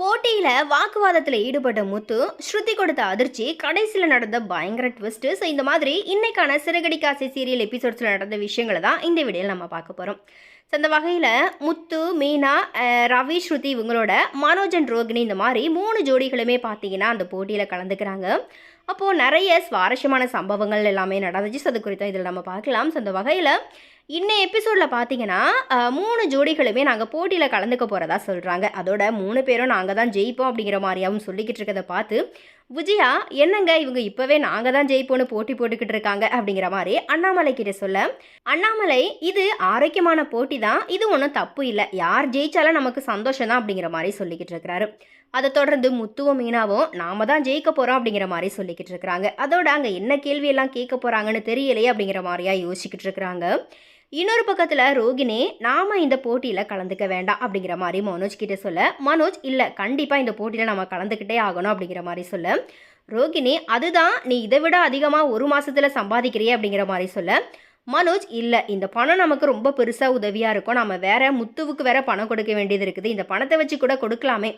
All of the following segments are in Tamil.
போட்டியில் வாக்குவாதத்தில் ஈடுபட்ட முத்து ஸ்ருதி கொடுத்த அதிர்ச்சி கடைசியில் நடந்த பயங்கர ட்விஸ்ட்டு ஸோ இந்த மாதிரி இன்னைக்கான சிறகடி காசை சீரியல் எபிசோட்ஸில் நடந்த விஷயங்களை தான் இந்த வீடியோவில் நம்ம பார்க்க போகிறோம் ஸோ அந்த வகையில் முத்து மீனா ரவி ஸ்ருதி இவங்களோட மனோஜ் அண்ட் ரோகிணி இந்த மாதிரி மூணு ஜோடிகளுமே பார்த்தீங்கன்னா அந்த போட்டியில் கலந்துக்கிறாங்க. அப்போது நிறைய சுவாரஸ்யமான சம்பவங்கள் எல்லாமே நடந்துச்சு. ஸோ அது குறித்தும் இதில் நம்ம பார்க்கலாம். ஸோ அந்த வகையில் இன்னும் எபிசோடில் பார்த்தீங்கன்னா மூணு ஜோடிகளுமே நாங்கள் போட்டியில் கலந்துக்க போகிறதா சொல்கிறாங்க அதோட மூணு பேரும் நாங்கள் தான் ஜெயிப்போம் அப்படிங்கிற மாதிரியாவும் சொல்லிக்கிட்டு இருக்கதை பார்த்து விஜயா என்னங்க இவங்க இப்போவே நாங்கள் தான் ஜெயிப்போம்னு போட்டி போட்டுக்கிட்டு இருக்காங்க? அப்படிங்கிற மாதிரி அண்ணாமலை கிட்ட சொல்ல அண்ணாமலை இது ஆரோக்கியமான போட்டி தான். இது ஒன்றும் தப்பு இல்லை. யார் ஜெயிச்சாலும் நமக்கு சந்தோஷம் தான். அப்படிங்கிற மாதிரி சொல்லிக்கிட்டு இருக்கிறாரு அதை தொடர்ந்து முத்துவும் மீனாவும் நாம தான் ஜெயிக்க போகிறோம் அப்படிங்கிற மாதிரி சொல்லிக்கிட்டு இருக்கிறாங்க அதோட அங்கே என்ன கேள்வியெல்லாம் கேட்க போகிறாங்கன்னு தெரியலையே அப்படிங்கிற மாதிரியா யோசிக்கிட்டு இருக்கிறாங்க இன்னொரு பக்கத்தில் ரோகிணி நாம் இந்த போட்டியில் கலந்துக்க வேண்டாம் அப்படிங்கிற மாதிரி மனோஜ் கிட்ட சொல்ல மனோஜ் இல்லை கண்டிப்பாக இந்த போட்டியில் நம்ம கலந்துக்கிட்டே ஆகணும் அப்படிங்கிற மாதிரி சொல்ல. ரோகிணி அதுதான் நீ இதை விட அதிகமாக ஒரு மாதத்தில் சம்பாதிக்கிறியே அப்படிங்கிற மாதிரி சொல்ல. மனோஜ் இல்லை இந்த பணம் நமக்கு ரொம்ப பெருசாக உதவியாக இருக்கும். நம்ம வேற முத்துவுக்கு வேற பணம் கொடுக்க வேண்டியது இருக்குது. இந்த பணத்தை வச்சு கூட கொடுக்கலாமே.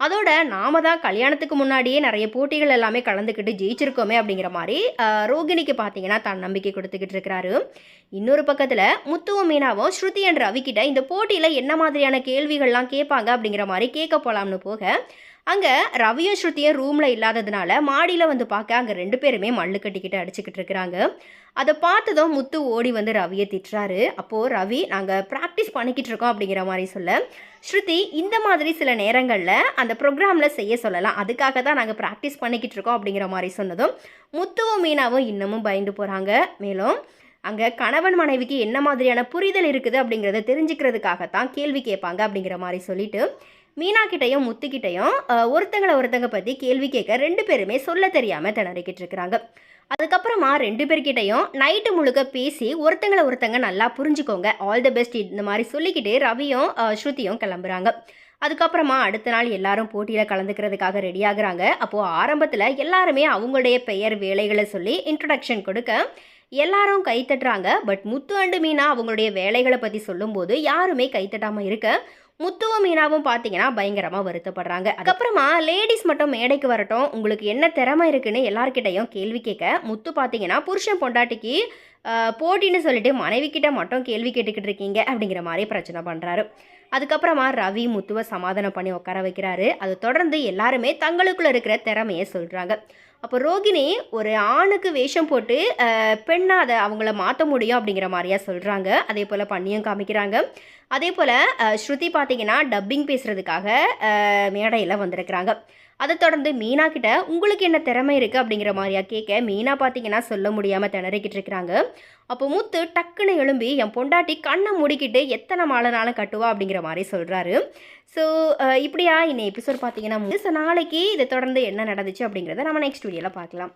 அதோட நாம தான் கல்யாணத்துக்கு முன்னாடியே நிறைய போட்டிகள் எல்லாமே கலந்துக்கிட்டு ஜெயிச்சிருக்கோமே அப்படிங்கிற மாதிரி ரோகிணிக்கு பார்த்தீங்கன்னா தன் நம்பிக்கை கொடுத்துக்கிட்டு இருக்கிறாரு. இன்னொரு பக்கத்தில் முத்துவும் மீனாவும் ஸ்ருதி என்ற ரவிக்கிட்ட இந்த போட்டியில் என்ன மாதிரியான கேள்விகள்லாம் கேட்பாங்க அப்படிங்கிற மாதிரி கேட்க போகலாம்னு போக அங்கே ரவியும் ஸ்ருதியும் ரூமில் இல்லாததுனால மாடியில் வந்து பார்க்க அங்கே ரெண்டு பேருமே மல்லு கட்டிக்கிட்டு அடிச்சுக்கிட்டு இருக்கிறாங்க. அதை பார்த்ததும் முத்து ஓடி வந்து ரவியை திட்டுறாரு. அப்போது ரவி நாங்கள் ப்ராக்டிஸ் பண்ணிக்கிட்டு இருக்கோம் அப்படிங்கிற மாதிரி சொல்ல. ஸ்ருதி இந்த மாதிரி சில நேரங்களில் அந்த ப்ரோக்ராமில் செய்ய சொல்லலாம். அதுக்காக தான் நாங்கள் ப்ராக்டிஸ் பண்ணிக்கிட்டு இருக்கோம் அப்படிங்கிற மாதிரி சொன்னதும் முத்துவும் மீனாவும் இன்னமும் பயந்து போகிறாங்க மேலும் அங்கே கணவன் மனைவிக்கு என்ன மாதிரியான புரிதல் இருக்குது அப்படிங்கிறத தெரிஞ்சுக்கிறதுக்காகத்தான் கேள்வி கேட்பாங்க அப்படிங்கிற மாதிரி சொல்லிட்டு மீனா கிட்டையும் முத்துக்கிட்டையும் ஒருத்தங்களை ஒருத்தங்க பற்றி கேள்வி கேட்க ரெண்டு பேருமே சொல்ல தெரியாமல் திணறிக்கிட்டு இருக்கிறாங்க அதுக்கப்புறமா ரெண்டு பேர்கிட்டையும் நைட்டு முழுக்க பேசி ஒருத்தங்களை ஒருத்தங்க நல்லா புரிஞ்சுக்கோங்க. ஆல் தி பெஸ்ட் இந்த மாதிரி சொல்லிக்கிட்டு ரவியும் ஸ்ருதியும் கிளம்புறாங்க. அதுக்கப்புறமா அடுத்த நாள் எல்லாரும் போட்டியில் கலந்துக்கிறதுக்காக ரெடி ஆகுறாங்க. அப்போது ஆரம்பத்தில் எல்லாருமே அவங்களுடைய பெயர் வேலைகளை சொல்லி இன்ட்ரடக்ஷன் கொடுக்க எல்லாரும் கைத்தட்டுறாங்க. பட் முத்து அண்டு மீனா அவங்களுடைய வேலைகளை பற்றி சொல்லும்போது யாருமே கைத்தட்டாமல் இருக்க முத்துவும் மீனாவும் பார்த்தீங்கன்னா பயங்கரமாக வருத்தப்படுறாங்க. அதுக்கப்புறமா லேடிஸ் மட்டும் மேடைக்கு வரட்டும். உங்களுக்கு என்ன திறமை இருக்குன்னு எல்லார்கிட்டையும் கேள்வி கேட்க முத்து பார்த்தீங்கன்னா புருஷன் பொண்டாட்டிக்கு போட்டின்னு சொல்லிட்டு மனைவி கிட்ட மட்டும் கேள்வி கேட்டுக்கிட்டு இருக்கீங்க அப்படிங்கிற மாதிரி பிரச்சனை பண்ணுறாரு அதுக்கப்புறமா ரவி முத்துவை சமாதானம் பண்ணி உட்கார வைக்கிறாரு. அதை தொடர்ந்து எல்லாருமே தங்களுக்குள்ள இருக்கிற திறமையை சொல்கிறாங்க அப்போ ரோகிணி ஒரு ஆணுக்கு வேஷம் போட்டு பெண்ணாக அதை அவங்கள மாற்ற முடியும் அப்படிங்கிற மாதிரியா சொல்கிறாங்க அதே போல் பண்ணியும் காமிக்கிறாங்க. அதே போல் ஸ்ருதி பார்த்தீங்கன்னா டப்பிங் பேசுகிறதுக்காக மேடையில் வந்திருக்கிறாங்க. அதை தொடர்ந்து மீனா கிட்ட உங்களுக்கு என்ன திறமை இருக்குது அப்படிங்கிற மாதிரியா கேட்க மீனா பார்த்தீங்கன்னா சொல்ல முடியாமல் திணறிக்கிட்டு இருக்கிறாங்க. அப்போ மூத்து டக்குன்னு எழும்பி என் பொண்டாட்டி கண்ணை முடிக்கிட்டு எத்தனை மாலைனாலும் கட்டுவா? அப்படிங்கிற மாதிரி சொல்கிறாரு ஸோ இப்படியா இன்னும் எபிசோட் பார்த்தீங்கன்னா ஸோ நாளைக்கு இதை தொடர்ந்து என்ன நடந்துச்சு அப்படிங்கிறத நம்ம நெக்ஸ்ட் வீடியோவில் பார்க்கலாம்.